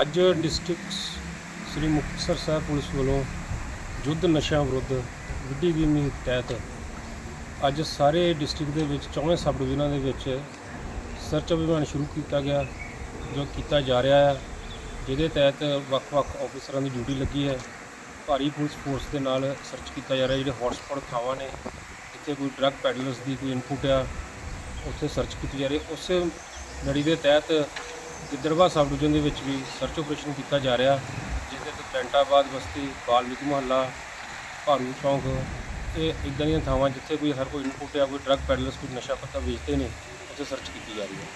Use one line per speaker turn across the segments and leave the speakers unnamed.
ਅੱਜ district Sri Muktsar Sahib police ਵੱਲੋਂ ਯੁੱਧ ਨਸ਼ਿਆਂ ਵਿਰੁੱਧ ਵਿੱਢੀ ਦੀ ਮੁਹਿੰਮ ਤਹਿਤ ਅੱਜ ਸਾਰੇ ਡਿਸਟ੍ਰਿਕਟ ਦੇ ਵਿੱਚ ਚੌਵੇਂ ਸਬ ਡਿਵੀਜ਼ਨਾਂ ਦੇ ਵਿੱਚ ਸਰਚ ਅਭਿਆਨ ਸ਼ੁਰੂ ਕੀਤਾ ਗਿਆ, ਜੋ ਕੀਤਾ ਜਾ ਰਿਹਾ ਹੈ, ਜਿਹਦੇ ਤਹਿਤ ਵੱਖ-ਵੱਖ ਆਫੀਸਰਾਂ ਦੀ ਡਿਊਟੀ ਲੱਗੀ ਹੈ ਭਾਰੀ ਪੁਲਿਸ ਫੋਰਸ ਦੇ ਨਾਲ ਸਰਚ ਕੀਤਾ ਜਾ ਰਿਹਾ, ਜਿਹੜੇ ਹੌਟਸਪੌਟ ਥਾਵਾਂ ਨੇ, ਜਿੱਥੇ ਕੋਈ ਡਰੱਗ ਪੈਡਲਰਸ ਦੀ ਕੋਈ ਇਨਪੁਟ ਆ, ਉੱਥੇ ਸਰਚ ਕੀਤੀ ਜਾ ਰਹੀ ਹੈ। ਉਸੇ ਲੜੀ ਦੇ ਤਹਿਤ ਗਿੱਦੜਵਾ ਸਬ ਡਿਵੀਜ਼ਨ ਦੇ ਵਿੱਚ ਵੀ ਸਰਚ ਆਪਰੇਸ਼ਨ ਕੀਤਾ ਜਾ ਰਿਹਾ ਜਿਸ ਦੇ ਤਹਿਤ ਕੈਂਟਾਬਾਦ ਬਸਤੀ ਬਾਲਮੀਕ ਮੁਹੱਲਾ ਭਾਰੂ ਚੌਂਕ ਇਹ ਇਦਾਂ ਦੀਆਂ ਥਾਵਾਂ ਜਿੱਥੇ ਕੋਈ ਹਰ ਕੋਈ ਇਨਪੁਟ ਆ ਕੋਈ ਡਰੱਗ ਪੈਡਲਰਸ ਕੋਈ ਨਸ਼ਾ ਪੱਤਾ ਵੇਚਦੇ ਨੇ ਉੱਥੇ ਸਰਚ ਕੀਤੀ ਜਾ ਰਹੀ ਹੈ।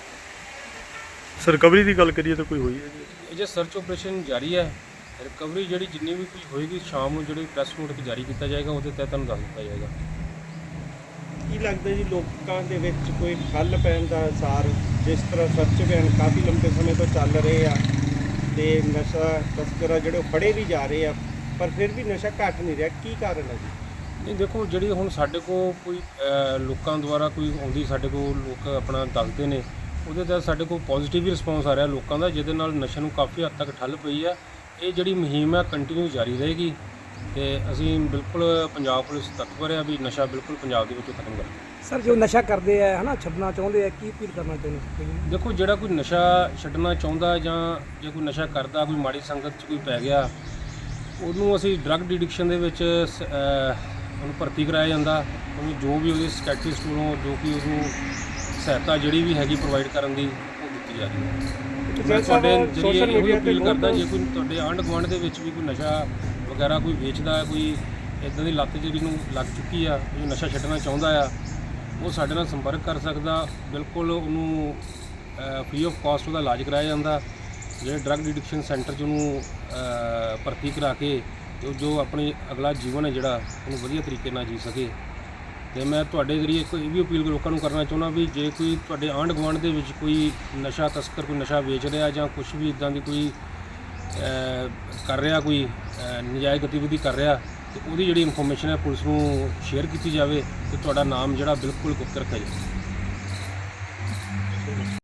ਸਰ ਰਿਕਵਰੀ ਦੀ ਗੱਲ ਕਰੀਏ ਤਾਂ ਕੋਈ ਹੋਈ ਹੈ ਜੀ?
ਇਹ ਜੇ ਸਰਚ ਆਪਰੇਸ਼ਨ ਜਾਰੀ ਹੈ ਰਿਕਵਰੀ ਜਿਹੜੀ ਜਿੰਨੀ ਵੀ ਕੁਝ ਹੋਏਗੀ ਸ਼ਾਮ ਨੂੰ ਜਿਹੜੀ ਪ੍ਰੈਸ ਨੋਟ ਜਾਰੀ ਕੀਤਾ ਜਾਏਗਾ ਉਹਦੇ ਤਹਿਤ ਤੁਹਾਨੂੰ ਦੱਸ ਦਿੱਤਾ ਜਾਏਗਾ।
ਕੀ ਲੱਗਦਾ ਜੀ ਲੋਕਾਂ ਦੇ ਵਿੱਚ ਕੋਈ ਠੱਲ ਪੈਣ ਦਾ ਅਸਾਰ ਜਿਸ ਤਰ੍ਹਾਂ ਸੱਚ ਬਿਆਨ ਕਾਫੀ ਲੰਬੇ ਸਮੇਂ ਤੋਂ ਚੱਲ ਰਹੇ ਆ ਤੇ ਨਸ਼ਾ ਤਸਕਰ ਜਿਹੜੇ ਉਹ ਫੜੇ ਵੀ ਜਾ ਰਹੇ ਆ, ਪਰ ਫਿਰ ਵੀ ਨਸ਼ਾ ਘਟ ਨਹੀਂ ਰਿਹਾ। ਕੀ ਕਾਰਨ ਹੈ ਜੀ?
ਨਹੀਂ, ਦੇਖੋ, ਜਿਹੜੀ ਹੁਣ ਸਾਡੇ ਕੋਲ ਕੋਈ ਲੋਕਾਂ ਦੁਆਰਾ ਕੋਈ ਆਉਂਦੀ, ਸਾਡੇ ਕੋਲ ਲੋਕ ਆਪਣਾ ਦੱਸਦੇ ਨੇ, ਉਹਦੇ ਤੇ ਸਾਡੇ ਕੋਲ ਪੋਜ਼ਿਟਿਵ ਹੀ ਰਿਸਪੌਂਸ ਆ ਰਿਹਾ ਲੋਕਾਂ ਦਾ, ਜਿਹਦੇ ਨਾਲ ਨਸ਼ੇ ਨੂੰ ਕਾਫੀ ਹੱਦ ਤੱਕ ਠੱਲ ਪਈ ਆ। ਇਹ ਜਿਹੜੀ ਮੁਹਿੰਮ ਆ ਕੰਟੀਨਿਊ ਜਾਰੀ ਰਹੇਗੀ। ਤੇ ਅਸੀਂ ਬਿਲਕੁਲ ਪੰਜਾਬ ਪੁਲਿਸ ਤਤਪਰ ਆ ਵੀ ਨਸ਼ਾ ਬਿਲਕੁਲ ਪੰਜਾਬ ਦੇ ਵਿੱਚੋਂ ਖਤਮ ਕਰਾਂਗੇ।
ਸਰ ਜੋ ਨਸ਼ਾ ਕਰਦੇ ਆ ਹਨਾ ਛੱਡਣਾ ਚਾਹੁੰਦੇ ਆ ਕੀ ਅਪੀਲ ਕਰਨਾ ਚਾਹੁੰਦੇ
ਦੇਖੋ ਜਿਹੜਾ ਕੋਈ ਨਸ਼ਾ ਛੱਡਣਾ ਚਾਹੁੰਦਾ ਜਾਂ ਜੇ ਕੋਈ ਨਸ਼ਾ ਕਰਦਾ ਕੋਈ ਮਾੜੀ ਸੰਗਤ 'ਚ ਕੋਈ ਪੈ ਗਿਆ ਉਹਨੂੰ ਅਸੀਂ ਡਰੱਗ ਡਿਡਿਕਸ਼ਨ ਦੇ ਵਿੱਚ ਉਹਨੂੰ ਭਰਤੀ ਕਰਾਇਆ ਜਾਂਦਾ। ਉਹਨੂੰ ਜੋ ਵੀ ਉਹਦੇ ਸਕੈਟਿਸਟ ਵੱਲੋਂ ਜੋ ਕਿ ਉਹਨੂੰ ਸਹਾਇਤਾ ਜਿਹੜੀ ਵੀ ਹੈਗੀ ਪ੍ਰੋਵਾਈਡ ਕਰਨ ਦੀ ਉਹ ਦਿੱਤੀ ਜਾ ਰਹੀ ਹੈ। ਮੈਂ ਤੁਹਾਡੇ ਜਰੀਏ ਇਹੋ ਅਪੀਲ ਕਰਦਾ ਜੇ ਕੋਈ ਤੁਹਾਡੇ ਆਂਢ ਗੁਆਂਢ ਦੇ ਵਿੱਚ ਵੀ ਕੋਈ ਨਸ਼ਾ ਵਗੈਰਾ ਕੋਈ ਵੇਚਦਾ ਕੋਈ ਇਦਾਂ ਦੀ ਲੱਤ ਜਿਹੜੀ ਨੂੰ ਲੱਗ ਚੁੱਕੀ ਆ ਜੋ ਨਸ਼ਾ ਛੱਡਣਾ ਚਾਹੁੰਦਾ ਆ, ਉਹ ਸਾਡੇ ਨਾਲ ਸੰਪਰਕ ਕਰ ਸਕਦਾ, ਬਿਲਕੁਲ ਉਹਨੂੰ ਫ੍ਰੀ ਆਫ ਕਾਸਟ ਉਹਦਾ ਇਲਾਜ ਕਰਾਇਆ ਜਾਂਦਾ। ਜਿਹੜੇ ਡਰੱਗ ਡਿਡਿਕਸ਼ਨ ਸੈਂਟਰ 'ਚ ਉਹਨੂੰ ਭਰਤੀ ਕਰਾ ਕੇ ਜੋ ਜੋ ਆਪਣੀ ਅਗਲਾ ਜੀਵਨ ਹੈ ਜਿਹੜਾ, ਉਹਨੂੰ ਵਧੀਆ ਤਰੀਕੇ ਨਾਲ ਜੀ ਸਕੇ। ਤੇ ਮੈਂ ਤੁਹਾਡੇ ਜ਼ਰੀਏ ਕੋਈ ਇਹ ਵੀ ਅਪੀਲ ਲੋਕਾਂ ਨੂੰ ਕਰਨਾ ਚਾਹੁੰਦਾ ਵੀ ਜੇ ਕੋਈ ਤੁਹਾਡੇ ਆਂਢ ਗੁਆਂਢ ਦੇ ਵਿੱਚ ਕੋਈ ਨਸ਼ਾ ਤਸਕਰ, ਕੋਈ ਨਸ਼ਾ ਵੇਚ ਰਿਹਾ ਜਾਂ ਕੁਝ ਵੀ ਇਦਾਂ ਦੀ ਕੋਈ ਕਰ ਰਿਹਾ ਕੋਈ ਨਜਾਇਜ਼ ਗਤੀਵਿਧੀ ਕਰ ਰਿਹਾ, ਤੇ ਉਹਦੀ ਜਿਹੜੀ ਇਨਫੋਰਮੇਸ਼ਨ ਹੈ, ਪੁਲਿਸ ਨੂੰ ਸ਼ੇਅਰ ਕੀਤੀ ਜਾਵੇ, ਤੇ ਤੁਹਾਡਾ ਨਾਮ ਜਿਹੜਾ ਬਿਲਕੁਲ ਗੁਪਤ ਰੱਖਿਆ ਜਾਵੇ।